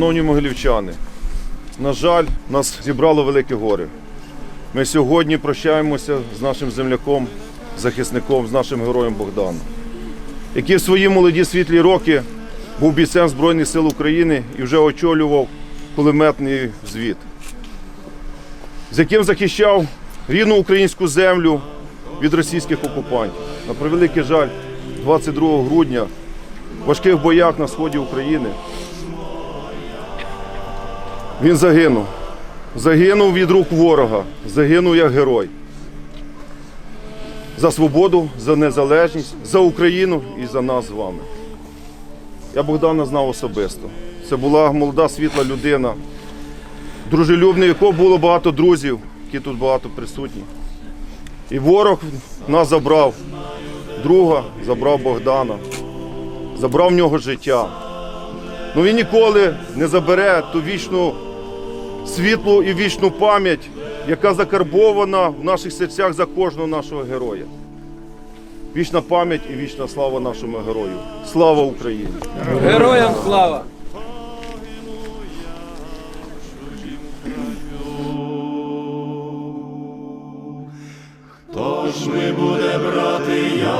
Шановні могилівчани, на жаль, нас зібрало велике горе. Ми сьогодні прощаємося з нашим земляком, захисником, з нашим героєм Богданом, який в свої молоді світлі роки був бійцем Збройних сил України і вже очолював кулеметний взвід, з яким захищав рідну українську землю від російських окупантів. На превеликий жаль, 22 грудня в важких боях на сході України він загинув. Загинув від рук ворога, загинув як герой. За свободу, за незалежність, за Україну і за нас з вами. Я Богдана знав особисто. Це була молода світла людина, дружелюбний, якого було багато друзів, які тут багато присутні. І ворог нас забрав. Друга забрав Богдана, забрав в нього життя. Ну він ніколи не забере ту вічну світлу і вічну пам'ять, яка закарбована в наших серцях за кожного нашого героя. Вічна пам'ять і вічна слава нашому герою. Слава Україні! Героям слава! Хто ж ми буде брати яму?